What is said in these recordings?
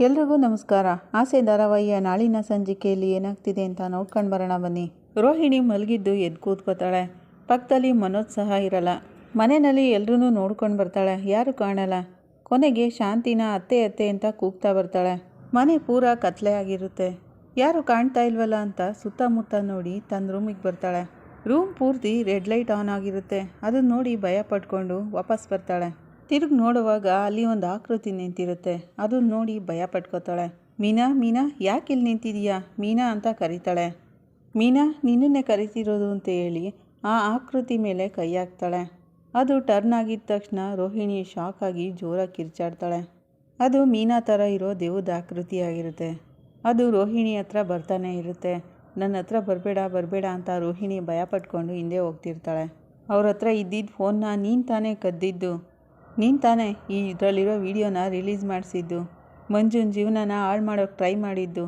ಎಲ್ರಿಗೂ ನಮಸ್ಕಾರ. ಆಸೆ ಧಾರಾವಾಹಿಯ ನಾಳಿನ ಸಂಚಿಕೆಯಲ್ಲಿ ಏನಾಗ್ತಿದೆ ಅಂತ ನೋಡ್ಕೊಂಡು ಬರೋಣ ಬನ್ನಿ. ರೋಹಿಣಿ ಮಲಗಿದ್ದು ಎದ್ದು ಕೂತ್ಕೋತಾಳೆ. ಪಕ್ಕದಲ್ಲಿ ಮನೋಜ್ ಸಹ ಇರಲ್ಲ. ಮನೆಯಲ್ಲಿ ಎಲ್ರೂ ನೋಡ್ಕೊಂಡು ಬರ್ತಾಳೆ. ಯಾರು ಕಾಣಲ್ಲ. ಕೊನೆಗೆ ಶಾಂತಿನ ಅತ್ತೆ ಅತ್ತೆ ಅಂತ ಕೂಗ್ತಾ ಬರ್ತಾಳೆ. ಮನೆ ಪೂರ ಕತ್ಲೆ ಆಗಿರುತ್ತೆ. ಯಾರು ಕಾಣ್ತಾ ಇಲ್ವಲ್ಲ ಅಂತ ಸುತ್ತಮುತ್ತ ನೋಡಿ ತನ್ನ ರೂಮಿಗೆ ಬರ್ತಾಳೆ. ರೂಮ್ ಪೂರ್ತಿ ರೆಡ್ ಲೈಟ್ ಆನ್ ಆಗಿರುತ್ತೆ. ಅದನ್ನು ನೋಡಿ ಭಯ ಪಟ್ಕೊಂಡು ವಾಪಸ್ ಬರ್ತಾಳೆ. ತಿರುಗಿ ನೋಡುವಾಗ ಅಲ್ಲಿ ಒಂದು ಆಕೃತಿ ನಿಂತಿರುತ್ತೆ. ಅದನ್ನ ನೋಡಿ ಭಯ ಪಟ್ಕೋತಾಳೆ. ಮೀನಾ ಮೀನಾ, ಯಾಕೆ ಇಲ್ಲಿ ನಿಂತಿದೀಯಾ? ಮೀನಾ ಅಂತ ಕರೀತಾಳೆ. ಮೀನಾ, ನಿನ್ನನ್ನೇ ಕರಿತಿರೋದು ಅಂತ ಹೇಳಿ ಆ ಆಕೃತಿ ಮೇಲೆ ಕೈ ಹಾಕ್ತಾಳೆ. ಅದು ಟರ್ನ್ ಆಗಿದ ತಕ್ಷಣ ರೋಹಿಣಿ ಶಾಕ್ ಆಗಿ ಜೋರಾಗಿ ಕಿರ್ಚಾಡ್ತಾಳೆ. ಅದು ಮೀನಾ ಥರ ಇರೋ ದೇವದ ಆಕೃತಿ ಆಗಿರುತ್ತೆ. ಅದು ರೋಹಿಣಿ ಹತ್ರ ಬರ್ತಾನೆ ಇರುತ್ತೆ. ನನ್ನ ಹತ್ರ ಬರಬೇಡ ಬರಬೇಡ ಅಂತ ರೋಹಿಣಿ ಭಯ ಪಟ್ಕೊಂಡು ಹಿಂದೆ ಹೋಗ್ತಿರ್ತಾಳೆ. ಅವ್ರ ಹತ್ರ ಇದ್ದಿದ್ದ ಫೋನ್ನ ನೀನು ತಾನೇ ಕದ್ದಿದ್ದು. ನೀನು ತಾನೇ ಈ ಇದರಲ್ಲಿರೋ ವಿಡಿಯೋನ ರಿಲೀಸ್ ಮಾಡಿಸಿದ್ದು. ಮಂಜುನ ಜೀವನನ ಹಾಳು ಮಾಡೋಕ್ಕೆ ಟ್ರೈ ಮಾಡಿದ್ದು.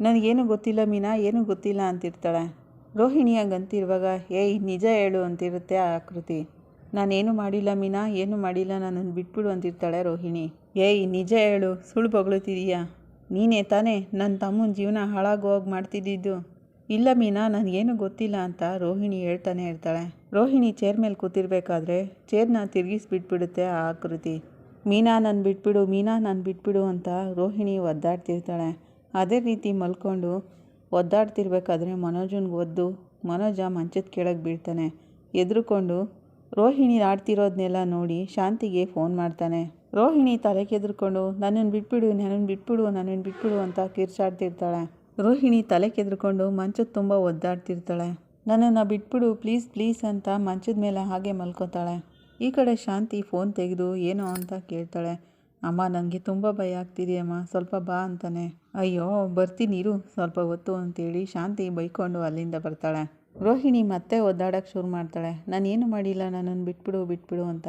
ನನಗೇನು ಗೊತ್ತಿಲ್ಲ ಮೀನಾ, ಏನೂ ಗೊತ್ತಿಲ್ಲ ಅಂತಿರ್ತಾಳೆ. ರೋಹಿಣಿ ಹಂಗಂತಿರುವಾಗ ಏಯ್, ನಿಜ ಹೇಳು ಅಂತಿರುತ್ತೆ ಆ ಆಕೃತಿ. ನಾನೇನು ಮಾಡಿಲ್ಲ ಮೀನಾ, ಏನು ಮಾಡಿಲ್ಲ ನನ್ನನ್ನು ಬಿಟ್ಬಿಡು ಅಂತಿರ್ತಾಳೆ ರೋಹಿಣಿ. ಏಯ್, ನಿಜ ಹೇಳು, ಸುಳ್ಳು ಬೊಗಳುತ್ತಿದೀಯಾ? ನೀನೇ ತಾನೇ ನನ್ನ ತಮ್ಮನ ಜೀವನ ಹಾಳಾಗೋಗಿ ಮಾಡ್ತಿದ್ದಿದ್ದು. ಇಲ್ಲ ಮೀನಾ, ನನಗೇನು ಗೊತ್ತಿಲ್ಲ ಅಂತ ರೋಹಿಣಿ ಹೇಳ್ತಾನೆ ಇರ್ತಾಳೆ. ರೋಹಿಣಿ ಚೇರ್ ಮೇಲೆ ಕೂತಿರ್ಬೇಕಾದ್ರೆ ಚೇರ್ನ ತಿರುಗಿಸ್ಬಿಟ್ಬಿಡುತ್ತೆ ಆ ಆಕೃತಿ. ಮೀನಾ, ನಾನು ಬಿಟ್ಬಿಡು, ಮೀನಾ, ನಾನು ಬಿಟ್ಬಿಡು ಅಂತ ರೋಹಿಣಿ ಒದ್ದಾಡ್ತಿರ್ತಾಳೆ. ಅದೇ ರೀತಿ ಮಲ್ಕೊಂಡು ಒದ್ದಾಡ್ತಿರ್ಬೇಕಾದ್ರೆ ಮನೋಜನ್ಗೆ ಒದ್ದು ಮನೋಜ ಮಂಚದ ಕೆಳಗೆ ಬೀಳ್ತಾನೆ. ಎದ್ರುಕೊಂಡು ರೋಹಿಣಿ ಆಡ್ತಿರೋದನ್ನೆಲ್ಲ ನೋಡಿ ಶಾಂತಿಗೆ ಫೋನ್ ಮಾಡ್ತಾನೆ. ರೋಹಿಣಿ ತಲೆ ಕೆದ್ರುಕೊಂಡು ನನ್ನನ್ನು ಬಿಟ್ಬಿಡು ನನ್ನನ್ನು ಬಿಟ್ಬಿಡು ನನ್ನನ್ನು ಬಿಟ್ಬಿಡು ಅಂತ ಕಿರ್ಚಾಡ್ತಿರ್ತಾಳೆ. ರೋಹಿಣಿ ತಲೆ ಕೆದ್ರುಕೊಂಡು ಮಂಚದ ತುಂಬ ಒದ್ದಾಡ್ತಿರ್ತಾಳೆ. ನನ್ನನ್ನು ಬಿಟ್ಬಿಡು, ಪ್ಲೀಸ್ ಪ್ಲೀಸ್ ಅಂತ ಮಂಚದ ಮೇಲೆ ಹಾಗೆ ಮಲ್ಕೋತಾಳೆ. ಈ ಕಡೆ ಶಾಂತಿ ಫೋನ್ ತೆಗೆದು ಏನೋ ಅಂತ ಕೇಳ್ತಾಳೆ. ಅಮ್ಮ ನನಗೆ ತುಂಬ ಭಯ ಆಗ್ತಿದೆ ಅಮ್ಮ, ಸ್ವಲ್ಪ ಬಾ ಅಂತಾನೆ. ಅಯ್ಯೋ, ಬರ್ತೀನಿ ಇರು, ಸ್ವಲ್ಪ ಹೊತ್ತು ಅಂತೇಳಿ ಶಾಂತಿ ಬೈಕೊಂಡು ಅಲ್ಲಿಂದ ಬರ್ತಾಳೆ. ರೋಹಿಣಿ ಮತ್ತೆ ಒದ್ದಾಡಕ್ಕೆ ಶುರು ಮಾಡ್ತಾಳೆ. ನಾನೇನು ಮಾಡಿಲ್ಲ ನನ್ನನ್ನು ಬಿಟ್ಬಿಡು ಬಿಟ್ಬಿಡು ಅಂತ.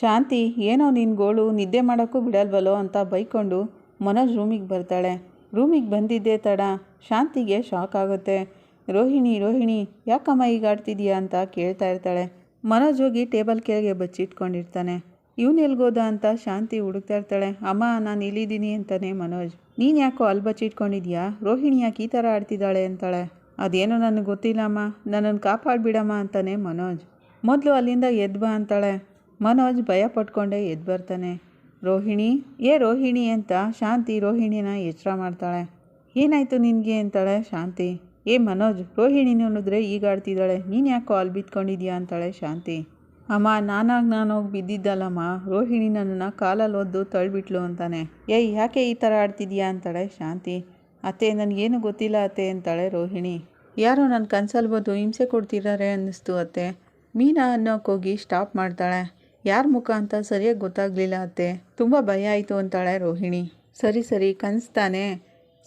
ಶಾಂತಿ, ಏನೋ ನಿನ್ನ ಗೋಳು, ನಿದ್ದೆ ಮಾಡೋಕ್ಕೂ ಬಿಡಲ್ವಲ್ಲೋ ಅಂತ ಬೈಕೊಂಡು ಮನೋಜ್ ರೂಮಿಗೆ ಬರ್ತಾಳೆ. ರೂಮಿಗೆ ಬಂದಿದ್ದೆ ತಡ. ಶಾಂತಿಗೆ ಶಾಕ್ ಆಗುತ್ತೆ. ರೋಹಿಣಿ ರೋಹಿಣಿ, ಯಾಕಮ್ಮ ಈಗ ಆಡ್ತಿದ್ಯಾ ಅಂತ ಕೇಳ್ತಾ ಇರ್ತಾಳೆ. ಮನೋಜ್ ಹೋಗಿ ಟೇಬಲ್ ಕೆಳಗೆ ಬಚ್ಚಿಟ್ಕೊಂಡಿರ್ತಾನೆ. ಇವನು ಎಲ್ಗೋದ ಅಂತ ಶಾಂತಿ ಹುಡುಕ್ತಾ ಇರ್ತಾಳೆ. ಅಮ್ಮ, ನಾನು ಇಲ್ಲಿದ್ದೀನಿ ಅಂತಾನೆ ಮನೋಜ್. ನೀನು ಯಾಕೋ ಅಲ್ಲಿ ಬಚ್ಚಿಟ್ಕೊಂಡಿದ್ಯಾ? ರೋಹಿಣಿ ಯಾಕೆ ಈ ಥರ ಆಡ್ತಿದ್ದಾಳೆ ಅಂತಾಳೆ. ಅದೇನೋ ನನಗೆ ಗೊತ್ತಿಲ್ಲ ಅಮ್ಮ. ನನ್ನನ್ನು ಕಾಪಾಡ್ಬಿಡಮ್ಮ ಅಂತಾನೆ ಮನೋಜ್. ಮೊದಲು ಅಲ್ಲಿಂದ ಎದ್ದು ಅಂತಾಳೆ. ಮನೋಜ್ ಭಯ ಪಟ್ಕೊಂಡೇ ಎದ್ದು ಬರ್ತಾನೆ. ರೋಹಿಣಿ? ಏ ರೋಹಿಣಿ ಅಂತ ಶಾಂತಿ ರೋಹಿಣಿನ ಎಚ್ಚರ ಮಾಡ್ತಾಳೆ. ಏನಾಯಿತು ನಿನಗೆ ಅಂತಾಳೆ ಶಾಂತಿ. ಏ ಮನೋಜ್ ರೋಹಿಣಿ ನೋಡಿದ್ರೆ ಈಗ ಆಡ್ತಿದ್ದಾಳೆ. ನೀನು ಯಾಕೋ ಅಲ್ಲಿ ಬಿದ್ಕೊಂಡಿದ್ಯಾ ಅಂತಾಳೆ ಶಾಂತಿ. ಅಮ್ಮ, ನಾನಾಗಿ ನಾನು ಹೋಗಿ ಬಿದ್ದಿದ್ದಲ್ಲಮ್ಮ. ರೋಹಿಣಿ ನನ್ನನ್ನು ಕಾಲಲ್ಲಿ ಒದ್ದು ತಳ್ಬಿಟ್ಲು ಅಂತಾನೆ. ಏಯ್, ಯಾಕೆ ಈ ಥರ ಆಡ್ತಿದ್ಯಾ ಅಂತಾಳೆ ಶಾಂತಿ. ಅತ್ತೆ, ನನಗೇನು ಗೊತ್ತಿಲ್ಲ ಅತ್ತೆ ಅಂತಾಳೆ ರೋಹಿಣಿ. ಯಾರೋ ನನ್ನ ಕನ್ಸಲ್ಲಿ ಹಿಂಸೆ ಕೊಡ್ತಿದ್ದಾರೆ ಅನ್ನಿಸ್ತು ಅತ್ತೆ. ಮೀನಾ ಅನ್ನೋಕ್ಕೋಗಿ ಸ್ಟಾಪ್ ಮಾಡ್ತಾಳೆ. ಯಾರ ಮುಖ ಅಂತ ಸರಿಯಾಗಿ ಗೊತ್ತಾಗಲಿಲ್ಲ ಅತ್ತೆ. ತುಂಬ ಭಯ ಆಯಿತು ಅಂತಾಳೆ ರೋಹಿಣಿ. ಸರಿ ಸರಿ ಕನ್ಸ್ತಾನೆ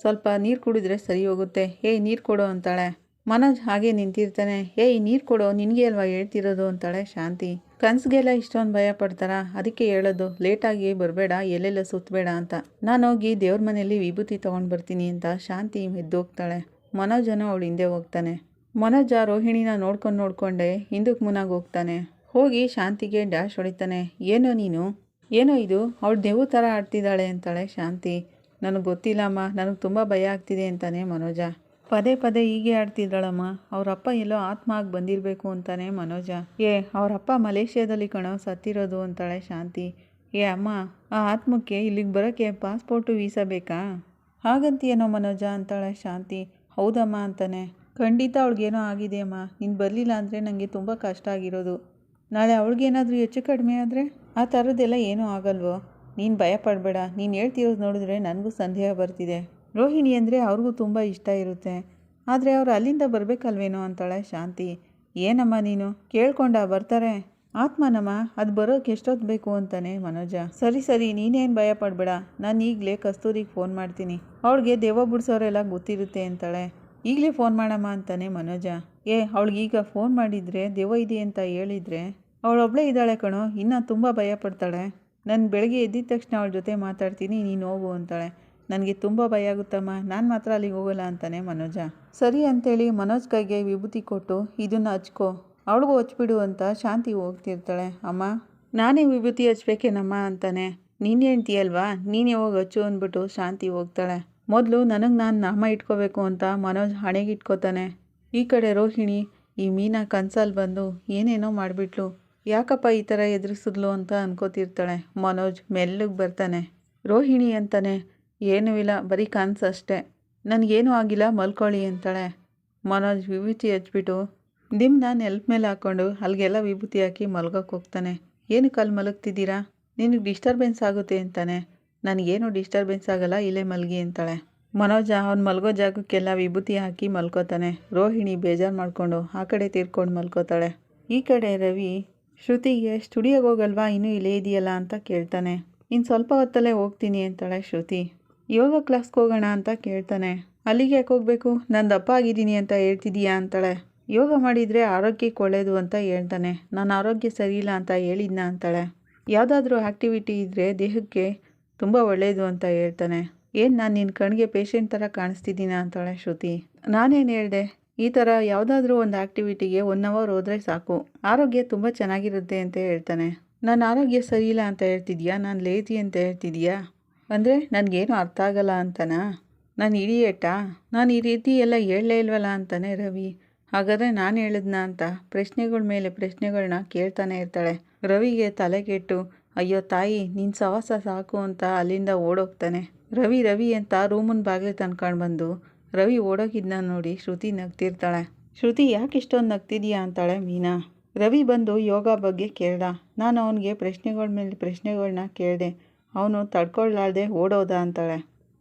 ಸ್ವಲ್ಪ ನೀರು ಕುಡಿದ್ರೆ ಸರಿ ಹೋಗುತ್ತೆ. ಏಯ್, ನೀರು ಕೊಡು ಅಂತಾಳೆ. ಮನೋಜ್ ಹಾಗೆ ನಿಂತಿರ್ತಾನೆ. ಏಯ್, ನೀರು ಕೊಡು, ನಿನಗೆ ಅಲ್ವಾ ಹೇಳ್ತಿರೋದು ಅಂತಾಳೆ ಶಾಂತಿ. ಕನ್ಸ್ಗೆಲ್ಲ ಇಷ್ಟೊಂದು ಭಯ ಪಡ್ತಾರ? ಅದಕ್ಕೆ ಹೇಳೋದು, ಲೇಟಾಗಿ ಬರಬೇಡ, ಎಲ್ಲೆಲ್ಲ ಸುತ್ತಬೇಡ ಅಂತ. ನಾನು ಹೋಗಿ ದೇವ್ರ ಮನೆಯಲ್ಲಿ ವಿಭೂತಿ ತೊಗೊಂಡು ಬರ್ತೀನಿ ಅಂತ ಶಾಂತಿ ಎದ್ದೋಗ್ತಾಳೆ. ಮನೋಜನ ಅವಳು ಹಿಂದೆ ಹೋಗ್ತಾನೆ. ಮನೋಜ ರೋಹಿಣಿನ ನೋಡ್ಕೊಂಡು ನೋಡ್ಕೊಂಡೆ ಹಿಂದಕ್ಕೆ ಮುನಾಗಿ ಹೋಗ್ತಾನೆ. ಹೋಗಿ ಶಾಂತಿಗೆ ಡ್ಯಾಶ್ ಹೊಡಿತಾನೆ. ಏನೋ ನೀನು? ಏನೋ ಇದು? ಅವಳು ದೇವು ಥರ ಆಡ್ತಿದ್ದಾಳೆ ಅಂತಾಳೆ ಶಾಂತಿ. ನನಗೆ ಗೊತ್ತಿಲ್ಲಮ್ಮ ನನಗೆ ತುಂಬ ಭಯ ಆಗ್ತಿದೆ ಅಂತಾನೆ ಮನೋಜ. ಪದೇ ಪದೇ ಹೀಗೆ ಆಡ್ತಿದ್ದಾಳಮ್ಮ. ಅವರಪ್ಪ ಎಲ್ಲೋ ಆತ್ಮ ಆಗಿ ಬಂದಿರಬೇಕು ಅಂತಾನೆ ಮನೋಜ. ಏ ಅವರಪ್ಪ ಮಲೇಷ್ಯಾದಲ್ಲಿ ಕಣೋ, ಸತ್ತಿರೋದು ಅಂತಾಳೆ ಶಾಂತಿ. ಏ, ಅಮ್ಮ, ಆ ಆತ್ಮಕ್ಕೆ ಇಲ್ಲಿಗೆ ಬರೋಕ್ಕೆ ಪಾಸ್ಪೋರ್ಟು, ವೀಸಾ ಬೇಕಾ? ಹಾಗಂತೀಯೇನೋ ಮನೋಜ ಅಂತಾಳೆ ಶಾಂತಿ. ಹೌದಮ್ಮ ಅಂತಾನೆ. ಖಂಡಿತ ಅವಳಿಗೇನೋ ಆಗಿದೆ ಅಮ್ಮ. ನೀನು ಬರಲಿಲ್ಲ ಅಂದರೆ ನನಗೆ ತುಂಬ ಕಷ್ಟ ಆಗಿರೋದು. ನಾಳೆ ಅವಳಿಗೇನಾದರೂ ಹೆಚ್ಚು ಕಡಿಮೆ ಆದರೆ ಆ ಥರದ್ದೆಲ್ಲ ಏನೂ ಆಗಲ್ವೋ? ನೀನು ಭಯ ಪಡಬೇಡ. ನೀನು ಹೇಳ್ತಿರೋದು ನೋಡಿದ್ರೆ ನನಗೂ ಸಂದೇಹ ಬರ್ತಿದೆ. ರೋಹಿಣಿ ಅಂದರೆ ಅವ್ರಿಗೂ ತುಂಬ ಇಷ್ಟ ಇರುತ್ತೆ. ಆದರೆ ಅವ್ರು ಅಲ್ಲಿಂದ ಬರಬೇಕಲ್ವೇನೋ ಅಂತಾಳೆ ಶಾಂತಿ. ಏನಮ್ಮ ನೀನು? ಕೇಳ್ಕೊಂಡ ಬರ್ತಾರೆ. ಆತ್ಮನಮ್ಮ, ಅದು ಬರೋಕ್ಕೆ ಎಷ್ಟೊತ್ತು ಬೇಕು ಅಂತಾನೆ ಮನೋಜ. ಸರಿ ಸರಿ, ನೀನೇನು ಭಯ ಪಡಬೇಡ. ನಾನು ಈಗಲೇ ಕಸ್ತೂರಿಗೆ ಫೋನ್ ಮಾಡ್ತೀನಿ. ಅವಳಿಗೆ ದೇವ ಬಿಡಿಸೋರೆಲ್ಲ ಗೊತ್ತಿರುತ್ತೆ ಅಂತಾಳೆ. ಈಗಲೇ ಫೋನ್ ಮಾಡಮ್ಮ ಅಂತಾನೆ ಮನೋಜ. ಏ, ಅವಳಿಗೀಗ ಫೋನ್ ಮಾಡಿದರೆ ದೆವ್ವ ಇದೆ ಅಂತ ಹೇಳಿದರೆ ಅವಳೊಬ್ಳೇ ಇದ್ದಾಳೆ ಕಣೋ, ಇನ್ನೂ ತುಂಬ ಭಯ ಪಡ್ತಾಳೆ ನಾನು ಬೆಳಗ್ಗೆ ಎದ್ದಿದ ತಕ್ಷಣ ಅವಳ ಜೊತೆ ಮಾತಾಡ್ತೀನಿ, ನೀನು ಹೋಗು ಅಂತಾಳೆ. ನನಗೆ ತುಂಬ ಭಯ ಆಗುತ್ತಮ್ಮ, ನಾನು ಮಾತ್ರ ಅಲ್ಲಿಗೆ ಹೋಗಲ್ಲ ಅಂತಾನೆ ಮನೋಜ. ಸರಿ ಅಂತೇಳಿ ಮನೋಜ್ ಕೈಗೆ ವಿಭೂತಿ ಕೊಟ್ಟು, ಇದನ್ನು ಹಚ್ಕೋ, ಅವಳಿಗೂ ಹಚ್ಬಿಡು ಅಂತ ಶಾಂತಿ ಹೋಗ್ತಿರ್ತಾಳೆ. ಅಮ್ಮ, ನಾನೇ ವಿಭೂತಿ ಹಚ್ಬೇಕೇನಮ್ಮ ಅಂತಾನೆ. ನೀನು ಹೇಳ್ತೀಯಲ್ವಾ ನೀನೇ ಹೋಗಿ ಹಚ್ಚು ಅಂದ್ಬಿಟ್ಟು ಶಾಂತಿ ಹೋಗ್ತಾಳೆ. ಮೊದಲು ನನಗೆ ನಾನು ನಾಮ ಇಟ್ಕೋಬೇಕು ಅಂತ ಮನೋಜ್ ಹಣೆಗೆ ಇಟ್ಕೋತಾನೆ. ಈ ಕಡೆ ರೋಹಿಣಿ, ಈ ಮೀನಾ ಕನ್ಸಲ್ಲಿ ಬಂದು ಏನೇನೋ ಮಾಡಿಬಿಟ್ಲು. ಯಾಕಪ್ಪ ಈ ಥರ ಎದುರಿಸಿದ್ಲು ಅಂತ ಅನ್ಕೋತಿರ್ತಾಳೆ. ಮನೋಜ್ ಮೆಲ್ಲಗೆ ಬರ್ತಾನೆ. ರೋಹಿಣಿ ಅಂತಾನೆ, ಏನೂ ಇಲ್ಲ, ಬರೀ ಕನ್ಸು ಅಷ್ಟೇ. ನನಗೇನೂ ಆಗಿಲ್ಲ, ಮಲ್ಕೊಳ್ಳಿ ಅಂತಾಳೆ. ಮನೋಜ್ ವಿಭೂತಿ ಹಚ್ಬಿಟ್ಟು ನಾನು ಎಲ್ಪ್ ಮೇಲೆ ಹಾಕ್ಕೊಂಡು ಅಲ್ಲಿಗೆಲ್ಲ ವಿಭೂತಿ ಹಾಕಿ ಮಲ್ಗೋಕೆ ಹೋಗ್ತಾನೆ. ಏನು ಅಲ್ಲಿ ಮಲಗ್ತಿದ್ದೀರಾ? ನಿನಗೆ ಡಿಸ್ಟರ್ಬೆನ್ಸ್ ಆಗುತ್ತೆ ಅಂತಾನೆ. ನನಗೇನು ಡಿಸ್ಟರ್ಬೆನ್ಸ್ ಆಗಲ್ಲ, ಇಲ್ಲೇ ಮಲಗಿ ಅಂತಾಳೆ. ಮನೋಜ ಅವ್ನು ಮಲ್ಗೋ ಜಾಗಕ್ಕೆಲ್ಲ ವಿಭೂತಿ ಹಾಕಿ ಮಲ್ಕೋತಾನೆ. ರೋಹಿಣಿ ಬೇಜಾರು ಮಾಡಿಕೊಂಡು ಆ ಕಡೆ ತೀರ್ಕೊಂಡು ಮಲ್ಕೋತಾಳೆ. ಈ ಕಡೆ ರವಿ ಶ್ರುತಿಗೆ, ಸ್ಟುಡಿಯೋಗೆ ಹೋಗಲ್ವಾ? ಇನ್ನೂ ಇಲ್ಲೇ ಇದೆಯಲ್ಲ? ಅಂತ ಕೇಳ್ತಾನೆ. ಇನ್ನು ಸ್ವಲ್ಪ ಹೊತ್ತಲ್ಲೇ ಹೋಗ್ತೀನಿ ಅಂತಾಳೆ ಶ್ರುತಿ. ಯೋಗ ಕ್ಲಾಸ್ಗೆ ಹೋಗೋಣ ಅಂತ ಕೇಳ್ತಾನೆ. ಅಲ್ಲಿಗೆ ಯಾಕೆ ಹೋಗಬೇಕು? ನಾನು ದಪ್ಪ ಆಗಿದ್ದೀನಿ ಅಂತ ಹೇಳ್ತಿದೀಯಾ ಅಂತಾಳೆ. ಯೋಗ ಮಾಡಿದರೆ ಆರೋಗ್ಯಕ್ಕೆ ಒಳ್ಳೆಯದು ಅಂತ ಹೇಳ್ತಾನೆ. ನಾನು ಆರೋಗ್ಯ ಸರಿಯಿಲ್ಲ ಅಂತ ಹೇಳಿದ್ನ ಅಂತಾಳೆ. ಯಾವುದಾದ್ರೂ ಆ್ಯಕ್ಟಿವಿಟಿ ಇದ್ದರೆ ದೇಹಕ್ಕೆ ತುಂಬ ಒಳ್ಳೆಯದು ಅಂತ ಹೇಳ್ತಾನೆ. ಏನು, ನಾನು ನಿನ್ನ ಕಣ್ಗೆ ಪೇಷಂಟ್ ಥರ ಕಾಣಿಸ್ತಿದ್ದೀನ? ಅಂತಾಳೆ ಶ್ರುತಿ. ನಾನೇನು ಹೇಳಿದೆ? ಈ ಥರ ಯಾವುದಾದ್ರೂ ಒಂದು ಆ್ಯಕ್ಟಿವಿಟಿಗೆ ಒನ್ ಅವರ್ ಹೋದರೆ ಸಾಕು. ಆರೋಗ್ಯ ತುಂಬ ಚೆನ್ನಾಗಿರುತ್ತೆ ಅಂತ ಹೇಳ್ತಾನೆ. ನನ್ನ ಆರೋಗ್ಯ ಸರಿಯಿಲ್ಲ ಅಂತ ಹೇಳ್ತಿದ್ಯಾ? ನಾನು ಲೇಜಿ ಅಂತ ಹೇಳ್ತಿದ್ಯಾ? ಅಂದರೆ, ನನಗೇನು ಅರ್ಥ ಆಗಲ್ಲ ಅಂತನಾ? ನಾನು ಇಡಿಯೇಟಾ ನಾನು ಈ ರೀತಿ ಎಲ್ಲ ಹೇಳಲೇ ಇಲ್ವಲ್ಲ ಅಂತಾನೆ ರವಿ. ಹಾಗಾದರೆ ನಾನು ಹೇಳಿದ್ನ ಅಂತ? ಪ್ರಶ್ನೆಗಳ ಮೇಲೆ ಪ್ರಶ್ನೆಗಳನ್ನ ಕೇಳ್ತಾನೆ ಇರ್ತಾಳೆ. ರವಿಗೆ ತಲೆ ಕೆಟ್ಟು, ಅಯ್ಯೋ ತಾಯಿ ನಿನ್ನ ಸವಾಸ ಸಾಕು ಅಂತ ಅಲ್ಲಿಂದ ಓಡೋಗ್ತಾನೆ. ರವಿ ರವಿ ಅಂತ ರೂಮನ್ ಬಾಗಿಲು ತಂದ್ಕೊಂಡು ಬಂದು ರವಿ ಓಡೋಗಿದ್ನ ನೋಡಿ ಶ್ರುತಿ ನಗ್ತಿರ್ತಾಳೆ. ಶ್ರುತಿ ಯಾಕೆ ಇಷ್ಟೊಂದು ನಗ್ತಿದ್ಯಾ ಅಂತಾಳೆ ಮೀನಾ. ರವಿ ಬಂದು ಯೋಗ ಬಗ್ಗೆ ಕೇಳ್ದ. ನಾನು ಅವನಿಗೆ ಪ್ರಶ್ನೆಗಳ ಮೇಲೆ ಪ್ರಶ್ನೆಗಳನ್ನ ಕೇಳಿದೆ. ಅವನು ತಡ್ಕೊಳ್ಳಾರ್ದೆ ಓಡೋದ ಅಂತಾಳೆ.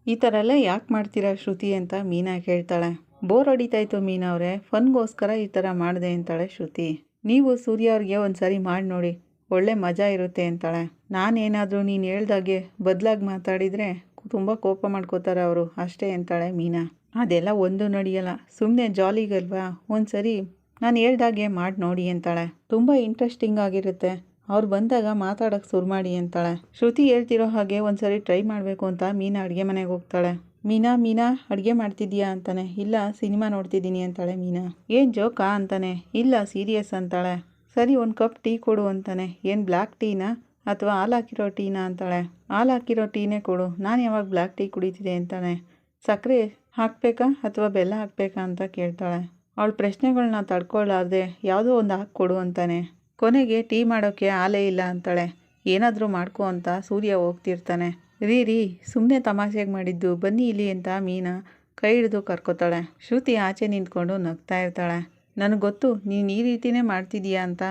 ಈ ಥರ ಎಲ್ಲ ಯಾಕೆ ಮಾಡ್ತೀರಾ ಶ್ರುತಿ ಅಂತ ಮೀನಾ ಕೇಳ್ತಾಳೆ. ಬೋರ್ ಹೊಡಿತಾಯ್ತು ಮೀನಾ ಅವರೇ. ಫನ್ಗೋಸ್ಕರ ಈ ಥರ ಮಾಡಿದೆ ಅಂತಾಳೆ ಶ್ರುತಿ. ನೀವು ಸೂರ್ಯ ಅವ್ರಿಗೆ ಒಂದು ಸಾರಿ ಮಾಡಿ ನೋಡಿ. ಒಳ್ಳೆ ಮಜಾ ಇರುತ್ತೆ ಅಂತಾಳೆ. ನಾನೇನಾದರೂ ನೀನು ಹೇಳ್ದಾಗೆ ಬದಲಾಗಿ ಮಾತಾಡಿದರೆ ತುಂಬ ಕೋಪ ಮಾಡ್ಕೋತಾರೆ ಅವರು. ಅಷ್ಟೇ ಅಂತಾಳೆ ಮೀನಾ. ಅದೆಲ್ಲ ಒಂದು ನಡೆಯಲ್ಲ. ಸುಮ್ಮನೆ ಜಾಲಿಗಲ್ವಾ? ಒಂದು ಸರಿ ನಾನು ಹೇಳ್ದಾಗೆ ಮಾಡಿ ನೋಡಿ ಅಂತಾಳೆ. ತುಂಬ ಇಂಟ್ರೆಸ್ಟಿಂಗ್ ಆಗಿರುತ್ತೆ. ಅವ್ರು ಬಂದಾಗ ಮಾತಾಡೋಕೆ ಶುರು ಮಾಡಿ ಅಂತಾಳೆ. ಶ್ರುತಿ ಹೇಳ್ತಿರೋ ಹಾಗೆ ಒಂದ್ಸರಿ ಟ್ರೈ ಮಾಡಬೇಕು ಅಂತ ಮೀನಾ ಅಡುಗೆ ಮನೆಗೆ ಹೋಗ್ತಾಳೆ. ಮೀನಾ ಮೀನಾ, ಅಡುಗೆ ಮಾಡ್ತಿದ್ದೀಯಾ ಅಂತಾನೆ. ಇಲ್ಲ, ಸಿನಿಮಾ ನೋಡ್ತಿದ್ದೀನಿ ಅಂತಾಳೆ ಮೀನಾ. ಏನು ಜೋಕಾ ಅಂತಾನೆ. ಇಲ್ಲ ಸೀರಿಯಸ್ ಅಂತಾಳೆ. ಸರಿ, ಒಂದು ಕಪ್ ಟೀ ಕೊಡು ಅಂತಾನೆ. ಏನು ಬ್ಲ್ಯಾಕ್ ಟೀನಾ ಅಥವಾ ಹಾಲು ಹಾಕಿರೋ ಟೀನಾ ಅಂತಾಳೆ. ಹಾಲು ಹಾಕಿರೋ ಟೀನೇ ಕೊಡು. ನಾನು ಯಾವಾಗ ಬ್ಲ್ಯಾಕ್ ಟೀ ಕುಡಿತಿದ್ದೆ ಅಂತಾನೆ. ಸಕ್ಕರೆ ಹಾಕಬೇಕಾ ಅಥವಾ ಬೆಲ್ಲ ಹಾಕಬೇಕಾ ಅಂತ ಕೇಳ್ತಾಳೆ. ಅವಳ ಪ್ರಶ್ನೆಗಳನ್ನ ತಡ್ಕೊಳ್ಳಾರ್ದೆ ಯಾವುದೋ ಒಂದು ಹಾಕ್ಕೊಡು ಅಂತಾನೆ. ಕೊನೆಗೆ ಟೀ ಮಾಡೋಕ್ಕೆ ಆಲೇ ಇಲ್ಲ ಅಂತಾಳೆ. ಏನಾದರೂ ಮಾಡ್ಕೋ ಅಂತ ಸೂರ್ಯ ಹೋಗ್ತಿರ್ತಾನೆ. ರೀ ರೀ ಸುಮ್ಮನೆ ತಮಾಷೆಗೆ ಮಾಡಿದ್ದು ಬನ್ನಿ ಇಲ್ಲಿ ಅಂತ ಮೀನಾ ಕೈ ಹಿಡಿದು ಕರ್ಕೋತಾಳೆ. ಶ್ರುತಿ ಆಚೆ ನಿಂತ್ಕೊಂಡು ನಗ್ತಾ ಇರ್ತಾಳೆ. ನನಗೆ ಗೊತ್ತು, ನೀನು ಈ ರೀತಿನೇ ಮಾಡ್ತಿದ್ದೀಯಾ ಅಂತ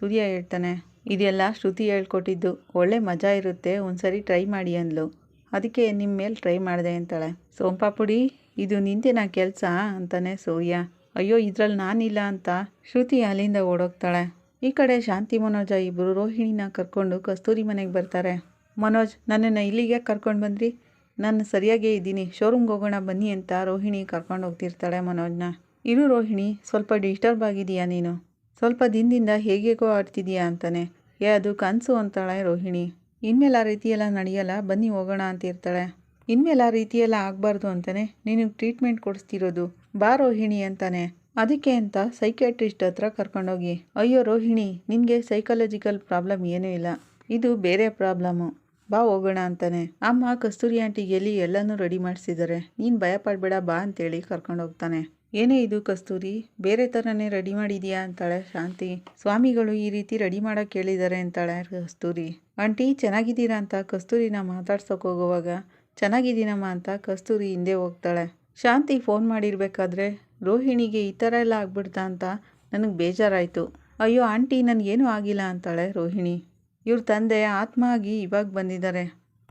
ಸೂರ್ಯ ಹೇಳ್ತಾನೆ. ಇದೆಲ್ಲ ಶ್ರುತಿ ಹೇಳ್ಕೊಟ್ಟಿದ್ದು. ಒಳ್ಳೆ ಮಜಾ ಇರುತ್ತೆ, ಒಂದ್ಸರಿ ಟ್ರೈ ಮಾಡಿ ಅಂದ್ಲು. ಅದಕ್ಕೆ ನಿಮ್ಮ ಮೇಲೆ ಟ್ರೈ ಮಾಡಿದೆ ಅಂತಾಳೆ. ಸೋಂಪಾಪುಡಿ ಇದು ನಿಂತಿನ ಕೆಲಸ ಅಂತಾನೆ ಸೂರ್ಯ. ಅಯ್ಯೋ, ಇದ್ರಲ್ಲಿ ನಾನಿಲ್ಲ ಅಂತ ಶ್ರುತಿ ಅಲ್ಲಿಂದ ಓಡೋಗ್ತಾಳೆ. ಈ ಕಡೆ ಶಾಂತಿ ಮನೋಜ ಇಬ್ಬರು ರೋಹಿಣಿನ ಕರ್ಕೊಂಡು ಕಸ್ತೂರಿ ಮನೆಗೆ ಬರ್ತಾರೆ. ಮನೋಜ್, ನನ್ನನ್ನು ಇಲ್ಲಿಗೆ ಕರ್ಕೊಂಡು ಬಂದ್ರಿ? ನಾನು ಸರಿಯಾಗೇ ಇದ್ದೀನಿ. ಶೋರೂಮ್ಗೆ ಹೋಗೋಣ, ಬನ್ನಿ ಅಂತ ರೋಹಿಣಿ ಕರ್ಕೊಂಡು ಹೋಗ್ತಿರ್ತಾಳೆ ಮನೋಜ್ನ. ಇರು ರೋಹಿಣಿ, ಸ್ವಲ್ಪ ಡಿಸ್ಟರ್ಬ್ ಆಗಿದೆಯಾ ನೀನು? ಸ್ವಲ್ಪ ದಿನದಿಂದ ಹೇಗೇಗೋ ಆಡ್ತಿದೀಯಾ ಅಂತಾನೆ. ಏ, ಅದು ಕನಸು ಅಂತಾಳೆ ರೋಹಿಣಿ. ಇನ್ಮೇಲೆ ಆ ರೀತಿಯೆಲ್ಲ ನಡೆಯಲ್ಲ, ಬನ್ನಿ ಹೋಗೋಣ ಅಂತ ಇರ್ತಾಳೆ ಇನ್ಮೇಲೆ ಆ ರೀತಿಯೆಲ್ಲ ಆಗಬಾರ್ದು ಅಂತಾನೆ? ನಿನಗೆ ಟ್ರೀಟ್ಮೆಂಟ್ ಕೊಡಿಸ್ತಿರೋದು ಬಾ ರೋಹಿಣಿ ಅಂತಾನೆ. ಅದಕ್ಕೆ ಅಂತ ಸೈಕ್ಯಾಟ್ರಿಸ್ಟ್ ಹತ್ರ ಕರ್ಕೊಂಡೋಗಿ, ಅಯ್ಯೋ ರೋಹಿಣಿ, ನಿನಗೆ ಸೈಕಾಲಜಿಕಲ್ ಪ್ರಾಬ್ಲಮ್ ಏನೂ ಇಲ್ಲ. ಇದು ಬೇರೆ ಪ್ರಾಬ್ಲಮ್ಮು ಬಾ ಹೋಗೋಣ ಅಂತಾನೆ. ಅಮ್ಮ ಕಸ್ತೂರಿ ಆಂಟಿಗೆ ಎಲ್ಲಿ ಎಲ್ಲನೂ ರೆಡಿ ಮಾಡಿಸಿದ್ದಾರೆ ನೀನು ಭಯ ಪಡಬೇಡ, ಬಾ ಅಂತೇಳಿ ಕರ್ಕೊಂಡು ಹೋಗ್ತಾನೆ ಏನೇ ಇದು ಕಸ್ತೂರಿ? ಬೇರೆ ಥರನೇ ರೆಡಿ ಮಾಡಿದೀಯಾ? ಅಂತಾಳೆ ಶಾಂತಿ. ಸ್ವಾಮಿಗಳು ಈ ರೀತಿ ರೆಡಿ ಮಾಡೋಕ್ಕೆ ಹೇಳಿದ್ದಾರೆ ಅಂತಾಳೆ ಕಸ್ತೂರಿ. ಆಂಟಿ, ಚೆನ್ನಾಗಿದ್ದೀರಾ? ಅಂತ ಕಸ್ತೂರಿನ ಮಾತಾಡ್ಸೋಕೆ ಹೋಗುವಾಗ ಚೆನ್ನಾಗಿದ್ದೀನಮ್ಮ ಅಂತ ಕಸ್ತೂರಿ ಹಿಂದೆ ಹೋಗ್ತಾಳೆ. ಶಾಂತಿ ಫೋನ್ ಮಾಡಿರ್ಬೇಕಾದ್ರೆ, ರೋಹಿಣಿಗೆ ಈ ಥರ ಎಲ್ಲ ಆಗ್ಬಿಡ್ತಾ ಅಂತ ನನಗೆ ಬೇಜಾರಾಯಿತು. ಅಯ್ಯೋ, ಆಂಟಿ ನನಗೇನೂ ಆಗಿಲ್ಲ ಅಂತಾಳೆ ರೋಹಿಣಿ. ಇವ್ರ ತಂದೆ ಆತ್ಮ ಆಗಿ ಇವಾಗ ಬಂದಿದ್ದಾರೆ.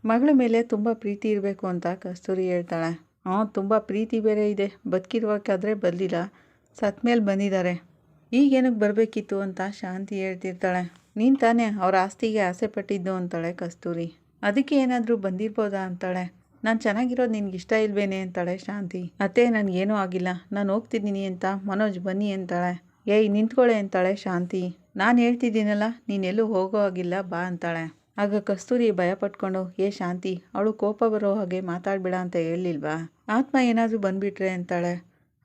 ಮಗಳ ಮೇಲೆ ತುಂಬ ಪ್ರೀತಿ ಇರಬೇಕು ಅಂತ ಕಸ್ತೂರಿ ಹೇಳ್ತಾಳೆ. ಹಾಂ ತುಂಬ ಪ್ರೀತಿ ಬೇರೆ ಇದೆ. ಬದುಕಿರ್ಬೇಕಾದ್ರೆ ಬರಲಿಲ್ಲ ಸತ್ ಮೇಲೆ ಬಂದಿದ್ದಾರೆ ಈಗೇನಕ್ಕೆ ಬರಬೇಕಿತ್ತು ಅಂತ ಶಾಂತಿ ಹೇಳ್ತಿರ್ತಾಳೆ. ನೀನು ತಾನೇ ಅವ್ರ ಆಸ್ತಿಗೆ ಆಸೆ ಪಟ್ಟಿದ್ದು ಅಂತಾಳೆ ಕಸ್ತೂರಿ. ಅದಕ್ಕೆ ಏನಾದರೂ ಬಂದಿರ್ಬೋದಾ ಅಂತಾಳೆ. ನಾನು ಚೆನ್ನಾಗಿರೋದು ನಿನಗೆ ಇಷ್ಟ ಇಲ್ವೇನೆ ಅಂತಾಳೆ ಶಾಂತಿ. ಅತ್ತೆ, ನನಗೇನೂ ಆಗಿಲ್ಲ. ನಾನು ಹೋಗ್ತಿದ್ದೀನಿ ಅಂತ ಮನೋಜ್ ಬನ್ನಿ ಅಂತಾಳೆ. ಏಯ್ ನಿಂತ್ಕೊಳ್ಳೆ ಅಂತಾಳೆ ಶಾಂತಿ. ನಾನು ಹೇಳ್ತಿದ್ದೀನಲ್ಲ, ನೀನೆಲ್ಲೂ ಹೋಗೋ ಆಗಿಲ್ಲ ಬಾ ಅಂತಾಳೆ. ಆಗ ಕಸ್ತೂರಿ ಭಯ ಪಟ್ಕೊಂಡು, ಏ ಶಾಂತಿ, ಅವಳು ಕೋಪ ಬರೋ ಹಾಗೆ ಮಾತಾಡ್ಬೇಡ ಅಂತ ಹೇಳಿಲ್ವಾ ಆತ್ಮ ಏನಾದರೂ ಬಂದ್ಬಿಟ್ರೆ ಅಂತಾಳೆ.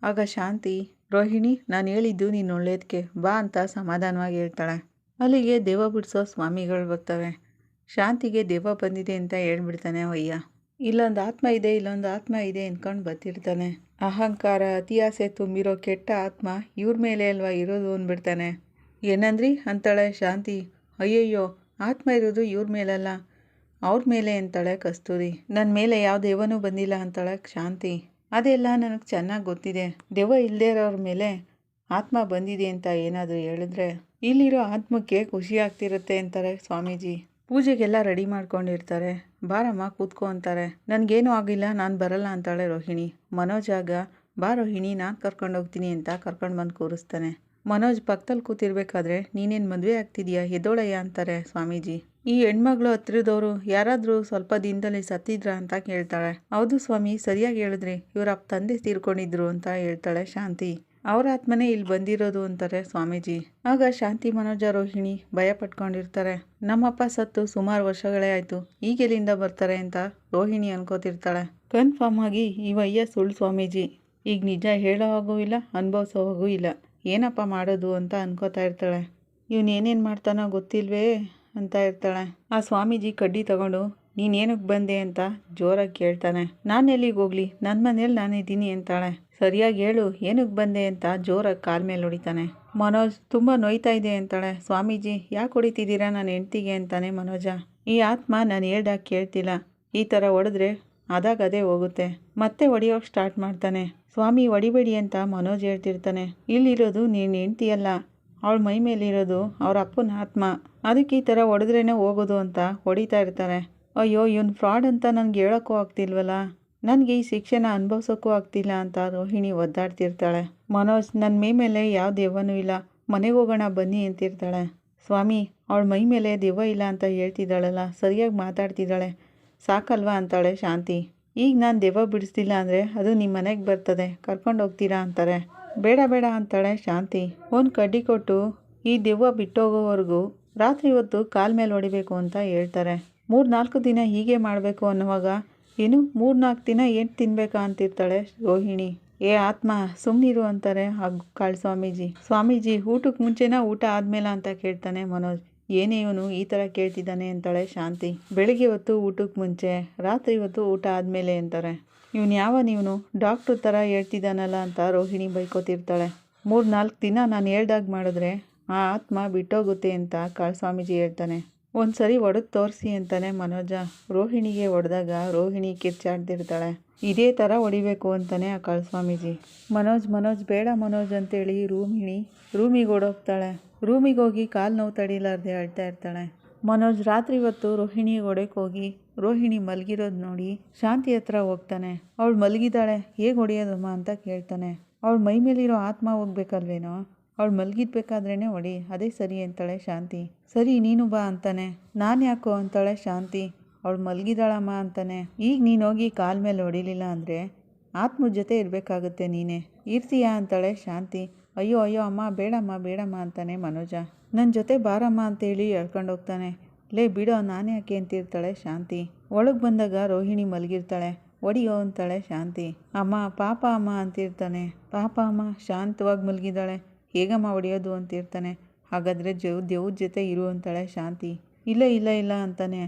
ಆಗ ಶಾಂತಿ, ರೋಹಿಣಿ, ನಾನು ಹೇಳಿದ್ದು ನೀನು ಒಳ್ಳೇದಕ್ಕೆ ಬಾ ಅಂತ ಸಮಾಧಾನವಾಗಿ ಹೇಳ್ತಾಳೆ. ಅಲ್ಲಿಗೆ ದೇವ ಬಿಡಿಸೋ ಸ್ವಾಮಿಗಳು ಬರ್ತವೆ. ಶಾಂತಿಗೆ ದೆವ್ವ ಬಂದಿದೆ ಅಂತ ಹೇಳ್ಬಿಡ್ತಾನೆ ಅಯ್ಯ ಇಲ್ಲೊಂದು ಆತ್ಮ ಇದೆ, ಇಲ್ಲೊಂದು ಆತ್ಮ ಇದೆ ಅಂದ್ಕೊಂಡು ಬರ್ತಿರ್ತಾನೆ ಅಹಂಕಾರ ಅತಿಯಾಸೆ ತುಂಬಿರೋ ಕೆಟ್ಟ ಆತ್ಮ ಇವ್ರ ಮೇಲೆ ಅಲ್ವಾ ಇರೋದು ಅಂದ್ಬಿಡ್ತಾನೆ ಏನಂದ್ರಿ ಅಂತಾಳೆ ಶಾಂತಿ? ಅಯ್ಯಯ್ಯೋ, ಆತ್ಮ ಇರೋದು ಇವ್ರ ಮೇಲಲ್ಲ. ಅವ್ರ ಮೇಲೆ ಅಂತಾಳೆ ಕಸ್ತೂರಿ. ನನ್ನ ಮೇಲೆ ಯಾವ ದೆವ್ವನೂ ಬಂದಿಲ್ಲ ಅಂತಾಳೆ ಶಾಂತಿ. ಅದೆಲ್ಲ ನನಗೆ ಚೆನ್ನಾಗಿ ಗೊತ್ತಿದೆ. ದೆವ್ವ ಇಲ್ಲದೇ ಇರೋರ ಮೇಲೆ ಆತ್ಮ ಬಂದಿದೆ ಅಂತ ಏನಾದರೂ ಹೇಳಿದ್ರೆ ಇಲ್ಲಿರೋ ಆತ್ಮಕ್ಕೆ ಖುಷಿ ಆಗ್ತಿರುತ್ತೆ ಅಂತಾರೆ ಸ್ವಾಮೀಜಿ. ಪೂಜೆಗೆಲ್ಲ ರೆಡಿ ಮಾಡ್ಕೊಂಡಿರ್ತಾರೆ. ಬಾರಮ್ಮ, ಕೂತ್ಕೊ ಅಂತಾರೆ. ನನಗೇನೂ ಆಗಿಲ್ಲ, ನಾನು ಬರಲ್ಲ ಅಂತಾಳೆ ರೋಹಿಣಿ. ಮನೋಜಾಗ ಬಾ ರೋಹಿಣಿ, ನಾನು ಕರ್ಕೊಂಡು ಹೋಗ್ತೀನಿ ಅಂತ ಕರ್ಕೊಂಡು ಬಂದು ಕೂರಿಸ್ತಾನೆ. ಮನೋಜ್ ಪಕ್ಕದಲ್ಲಿ ಕೂತಿರ್ಬೇಕಾದ್ರೆ, ನೀನೇನು ಮದುವೆ ಆಗ್ತಿದ್ಯಾ ಎದೋಳಯ್ಯ ಅಂತಾರೆ ಸ್ವಾಮೀಜಿ. ಈ ಹೆಣ್ಮಗಳು ಹತ್ತಿರದವರು ಯಾರಾದರೂ ಸ್ವಲ್ಪ ದಿನದಲ್ಲಿ ಸತ್ತಿದ್ರ ಅಂತ ಕೇಳ್ತಾಳೆ. ಹೌದು ಸ್ವಾಮಿ, ಸರಿಯಾಗಿ ಹೇಳಿದ್ರಿ. ಇವ್ರ ತಂದೆ ತೀರ್ಕೊಂಡಿದ್ರು ಅಂತ ಹೇಳ್ತಾಳೆ ಶಾಂತಿ. ಅವ್ರ ಆತ್ಮನೇ ಇಲ್ಲಿ ಬಂದಿರೋದು ಅಂತಾರೆ ಸ್ವಾಮೀಜಿ. ಆಗ ಶಾಂತಿ ಮನೋಜ ರೋಹಿಣಿ ಭಯ ಪಟ್ಕೊಂಡಿರ್ತಾರೆ. ನಮ್ಮಪ್ಪ ಸತ್ತು ಸುಮಾರು ವರ್ಷಗಳೇ ಆಯಿತು. ಈಗೆಲ್ಲಿಂದ ಬರ್ತಾರೆ ಅಂತ ರೋಹಿಣಿ ಅನ್ಕೋತಿರ್ತಾಳೆ. ಕನ್ಫರ್ಮ್ ಆಗಿ ಈ ವಯ್ಯ ಸುಳ್ಳು ಸ್ವಾಮೀಜಿ. ಈಗ ನಿಜ ಹೇಳೋ ಹಾಗೂ ಇಲ್ಲ, ಅನುಭವಿಸೋ ಹಾಗೂ ಇಲ್ಲ. ಏನಪ್ಪ ಮಾಡೋದು ಅಂತ ಅನ್ಕೋತಾ ಇರ್ತಾಳೆ. ಇವನೇನೇನು ಮಾಡ್ತಾನೋ ಗೊತ್ತಿಲ್ವೇ ಅಂತ ಇರ್ತಾಳೆ. ಆ ಸ್ವಾಮೀಜಿ ಕಡ್ಡಿ ತಗೊಂಡು ನೀನೇನಕ್ಕೆ ಬಂದೆ ಅಂತ ಜೋರಾಗಿ ಕೇಳ್ತಾನೆ. ನಾನು ಎಲ್ಲಿಗೆ ಹೋಗ್ಲಿ? ನನ್ನ ಮನೇಲಿ ನಾನಿದ್ದೀನಿ ಅಂತಾಳೆ. ಸರಿಯಾಗಿ ಹೇಳು ಏನಕ್ಕೆ ಬಂದೆ ಅಂತ ಜೋರಾಗಿ ಕಾಲ್ ಮೇಲೆ ಹೊಡಿತಾನೆ. ಮನೋಜ್ ತುಂಬ ನೋಯ್ತಾ ಇದೆ ಅಂತಾಳೆ. ಸ್ವಾಮೀಜಿ, ಯಾಕೆ ಹೊಡಿತಿದ್ದೀರಾ ನನ್ನ ಹೆಂಡ್ತಿಗೆ ಅಂತಾನೆ ಮನೋಜ. ಈ ಆತ್ಮ ನಾನು ಹೇಳ್ದಾಗ ಕೇಳ್ತಿಲ್ಲ. ಈ ಥರ ಹೊಡೆದ್ರೆ ಅದಾಗ ಅದೇ ಹೋಗುತ್ತೆ. ಮತ್ತೆ ಹೊಡಿಯೋಕೆ ಸ್ಟಾರ್ಟ್ ಮಾಡ್ತಾನೆ. ಸ್ವಾಮಿ, ಹೊಡಿಬೇಡಿ ಅಂತ ಮನೋಜ್ ಹೇಳ್ತಿರ್ತಾನೆ. ಇಲ್ಲಿರೋದು ನೀನು ಹೆಂಡ್ತಿಯಲ್ಲ ಅವಳ ಮೈ ಮೇಲಿರೋದು ಅವ್ರ ಅಪ್ಪನ ಆತ್ಮ. ಅದಕ್ಕೆ ಈ ಥರ ಹೊಡೆದ್ರೇ ಹೋಗೋದು ಅಂತ ಹೊಡಿತಾ ಇರ್ತಾರೆ. ಅಯ್ಯೋ, ಇವನು ಫ್ರಾಡ್ ಅಂತ ನನಗೆ ಹೇಳೋಕ್ಕೂ ಆಗ್ತಿಲ್ವಲ್ಲ ನನಗೆ ಈ ಶಿಕ್ಷೆನ ಅನುಭವಿಸೋಕ್ಕೂ ಆಗ್ತಿಲ್ಲ ಅಂತ ರೋಹಿಣಿ ಒದ್ದಾಡ್ತಿರ್ತಾಳೆ. ಮನೋಜ್ ನನ್ನ ಮೈ ಮೇಲೆ ಯಾವ ದೆವ್ವನೂ ಇಲ್ಲ. ಮನೆಗೆ ಹೋಗೋಣ, ಬನ್ನಿ ಅಂತಿರ್ತಾಳೆ. ಸ್ವಾಮಿ, ಅವಳ ಮೈ ಮೇಲೆ ದೆವ್ವ ಇಲ್ಲ ಅಂತ ಹೇಳ್ತಿದ್ದಾಳಲ್ಲ, ಸರಿಯಾಗಿ ಮಾತಾಡ್ತಿದ್ದಾಳೆ. ಸಾಕಲ್ವಾ ಅಂತಾಳೆ ಶಾಂತಿ. ಈಗ ನಾನು ದೆವ್ವ ಬಿಡಿಸ್ತಿಲ್ಲ ಅಂದರೆ ಅದು ನಿಮ್ಮ ಮನೆಗೆ ಬರ್ತದೆ, ಕರ್ಕೊಂಡು ಹೋಗ್ತೀರಾ ಅಂತಾರೆ. ಬೇಡ ಬೇಡ ಅಂತಾಳೆ ಶಾಂತಿ. ಒಂದು ಕಡ್ಡಿ ಕೊಟ್ಟು ಈ ದೆವ್ವ ಬಿಟ್ಟೋಗೋವರೆಗೂ ರಾತ್ರಿ ಹೊತ್ತು ಕಾಲ್ ಮೇಲೆ ಹೊಡಿಬೇಕು ಅಂತ ಹೇಳ್ತಾರೆ. ಮೂರು ನಾಲ್ಕು ದಿನ ಹೀಗೆ ಮಾಡಬೇಕು ಅನ್ನುವಾಗ, ಏನು? ಮೂರು ನಾಲ್ಕು ದಿನ ಏನು ತಿನ್ಬೇಕಾ ಅಂತಿರ್ತಾಳೆ ರೋಹಿಣಿ. ಏ ಆತ್ಮ ಸುಮ್ಮನಿರು ಅಂತಾರೆ ಹಾಗು ಕಾಳು ಸ್ವಾಮೀಜಿ. ಸ್ವಾಮೀಜಿ ಊಟಕ್ಕೆ ಮುಂಚೆನಾ ಊಟ ಆದ್ಮೇಲೆ ಅಂತ ಕೇಳ್ತಾನೆ ಮನೋಜ್. ಏನೇ ಇವನು ಈ ಥರ ಕೇಳ್ತಿದ್ದಾನೆ ಅಂತಾಳೆ ಶಾಂತಿ. ಬೆಳಿಗ್ಗೆ ಹೊತ್ತು ಊಟಕ್ಕೆ ಮುಂಚೆ, ರಾತ್ರಿ ಹೊತ್ತು ಊಟ ಆದಮೇಲೆ ಅಂತಾರೆ. ಇವನು ಯಾವ ನೀವನು ಡಾಕ್ಟ್ರ್ ಥರ ಹೇಳ್ತಿದ್ದಾನಲ್ಲ ಅಂತ ರೋಹಿಣಿ ಬೈಕೋತಿರ್ತಾಳೆ. ಮೂರು ನಾಲ್ಕು ದಿನ ನಾನು ಹೇಳ್ದಾಗ ಮಾಡಿದ್ರೆ, ಆ ಆತ್ಮ ಬಿಟ್ಟೋಗುತ್ತೆ ಅಂತ ಕಾಳು ಸ್ವಾಮೀಜಿ ಹೇಳ್ತಾನೆ. ಒಂದು ಸರಿ ಒಡೆದು ತೋರಿಸಿ ಅಂತಾನೆ ಮನೋಜ. ರೋಹಿಣಿಗೆ ಒಡೆದಾಗ ರೋಹಿಣಿ ಕಿರ್ಚಾಡ್ತಿರ್ತಾಳೆ. ಇದೇ ಥರ ಹೊಡಿಬೇಕು ಅಂತಾನೆ ಆ ಕಾಳು ಸ್ವಾಮೀಜಿ ಮನೋಜ್ ಮನೋಜ್, ಬೇಡ ಮನೋಜ್ ಅಂತೇಳಿ ರೂಮಿಣಿ ರೂಮಿಗೆ ಓಡೋಗ್ತಾಳೆ ರೂಮಿಗೆ ಹೋಗಿ ಕಾಲು ನೋವು ತಡಿಲಾರ್ದೆ ಅಳ್ತಾ ಇರ್ತಾಳೆ. ಮನೋಜ್ ರಾತ್ರಿ ಹೊತ್ತು ರೋಹಿಣಿ ಹೊಡೆಯಕ್ಕೆ ಹೋಗಿ ರೋಹಿಣಿ ಮಲಗಿರೋದು ನೋಡಿ ಶಾಂತಿ ಹತ್ರ ಹೋಗ್ತಾನೆ. ಅವಳು ಮಲಗಿದ್ದಾಳೆ ಹೇಗೆ ಹೊಡೆಯೋದಮ್ಮ ಅಂತ ಕೇಳ್ತಾನೆ. ಅವಳ ಮೈ ಮೇಲಿರೋ ಆತ್ಮ ಹೋಗ್ಬೇಕಲ್ವೇನೋ? ಅವಳು ಮಲಗಿದ್ಬೇಕಾದ್ರೇ ಹೊಡಿ. ಅದೇ ಸರಿ ಅಂತಾಳೆ ಶಾಂತಿ. ಸರಿ, ನೀನು ಬಾ ಅಂತಾನೆ. ನಾನು ಯಾಕೋ ಅಂತಾಳೆ ಶಾಂತಿ. ಅವಳು ಮಲಗಿದಾಳಮ್ಮ ಅಂತಾನೆ. ಈಗ ನೀನು ಹೋಗಿ ಕಾಲ ಮೇಲೆ ಹೊಡಿಲಿಲ್ಲ ಅಂದರೆ ಆತ್ಮ ಜೊತೆ ಇರಬೇಕಾಗುತ್ತೆ ನೀನೇ. ಇರ್ತೀಯಾ ಅಂತಾಳೆ ಶಾಂತಿ. ಅಯ್ಯೋ ಅಯ್ಯೋ, ಅಮ್ಮ, ಬೇಡಮ್ಮ ಬೇಡಮ್ಮ ಅಂತಾನೆ ಮನೋಜ. ನನ್ನ ಜೊತೆ ಬಾರಮ್ಮ ಅಂತೇಳಿ ಹೋಗ್ತಾನೆ. ಲೇ, ಬಿಡೋ, ನಾನು ಯಾಕೆ ಅಂತಿರ್ತಾಳೆ ಶಾಂತಿ. ಒಳಗೆ ಬಂದಾಗ ರೋಹಿಣಿ ಮಲಗಿರ್ತಾಳೆ. ಒಡಿಯೋ ಅಂತಾಳೆ ಶಾಂತಿ. ಅಮ್ಮ, ಪಾಪ, ಅಮ್ಮ ಅಂತಿರ್ತಾನೆ. ಪಾಪ, ಅಮ್ಮ, ಶಾಂತವಾಗಿ ಮಲಗಿದ್ದಾಳೆ ಹೇಗಮ್ಮ ಹೊಡೆಯೋದು ಅಂತಿರ್ತಾನೆ. ಹಾಗಾದರೆ ಜವ್ ದೇವ್ರ ಜೊತೆ ಇರು ಅಂತಾಳೆ ಶಾಂತಿ. ಇಲ್ಲ ಇಲ್ಲ ಇಲ್ಲ ಅಂತಾನೆ.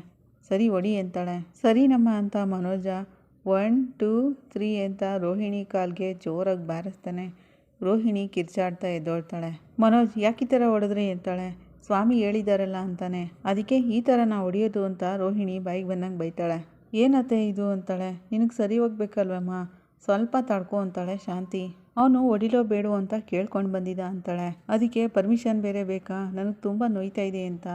ಸರಿ, ಹೊಡಿ ಅಂತಾಳೆ. ಸರಿನಮ್ಮ ಅಂತ ಮನೋಜ ಒನ್, ಟೂ, ತ್ರೀ ಅಂತ ರೋಹಿಣಿ ಕಾಲ್ಗೆ ಜೋರಾಗಿ ಬಾರಿಸ್ತಾನೆ. ರೋಹಿಣಿ ಕಿರ್ಚಾಡ್ತಾ ಎದ್ದೋಳ್ತಾಳೆ. ಮನೋಜ್, ಯಾಕೆ ಈ ಥರ ಹೊಡೆದ್ರಿ ಅಂತಾಳೆ? ಸ್ವಾಮಿ ಹೇಳಿದಾರಲ್ಲ ಅಂತಾನೆ. ಅದಕ್ಕೆ ಈ ಥರ ನಾ ಹೊಡೆಯೋದು ಅಂತ ರೋಹಿಣಿ ಬಾಯಿಗೆ ಬಂದಂಗೆ ಬೈತಾಳೆ. ಏನತ್ತೆ ಇದು ಅಂತಾಳೆ? ನಿನಗೆ ಸರಿ ಹೋಗ್ಬೇಕಲ್ವಮ್ಮ? ಸ್ವಲ್ಪ ತಡ್ಕೊ ಅಂತಾಳೆ ಶಾಂತಿ. ಅವನು ಹೊಡಿಲೋ ಬೇಡೋ ಅಂತ ಕೇಳ್ಕೊಂಡು ಬಂದಿದ್ದ ಅಂತಾಳೆ. ಅದಕ್ಕೆ, ಪರ್ಮಿಷನ್ ಬೇರೆ ಬೇಕಾ? ನನಗೆ ತುಂಬ ನೋಯ್ತಾ ಇದೆ ಅಂತ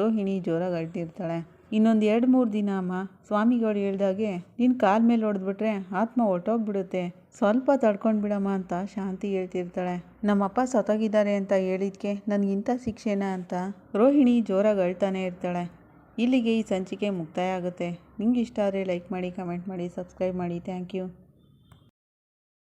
ರೋಹಿಣಿ ಜೋರಾಗಿ ಅಳ್ತಿರ್ತಾಳೆ. ಇನ್ನೊಂದು ಎರಡು ಮೂರು ದಿನ ಅಮ್ಮ. ಸ್ವಾಮಿಗಳು ಹೇಳ್ದಾಗೆ ನಿನ್ನ ಕಾಲ ಮೇಲೆ ಹೊಡೆದ್ಬಿಟ್ರೆ ಆತ್ಮ ಹೊರ್ಟೋಗ್ಬಿಡುತ್ತೆ. ಸ್ವಲ್ಪ ತಡ್ಕೊಂಡು ಬಿಡಮ್ಮ ಅಂತ ಶಾಂತಿ ಹೇಳ್ತಿರ್ತಾಳೆ. ನಮ್ಮಪ್ಪ ಸತ್ತೋಗಿದ್ದಾರೆ ಅಂತ ಹೇಳಿದ್ಕೆ ನನಗಿಂಥ ಶಿಕ್ಷೆನಾ ಅಂತ ರೋಹಿಣಿ ಜೋರಾಗಿ ಅಳ್ತಾನೆ ಇರ್ತಾಳೆ. ಇಲ್ಲಿಗೆ ಈ ಸಂಚಿಕೆ ಮುಕ್ತಾಯ ಆಗುತ್ತೆ. ನಿಮ್ಗೆ ಇಷ್ಟ ಆದರೆ ಲೈಕ್ ಮಾಡಿ, ಕಮೆಂಟ್ ಮಾಡಿ, ಸಬ್ಸ್ಕ್ರೈಬ್ ಮಾಡಿ. Thank you.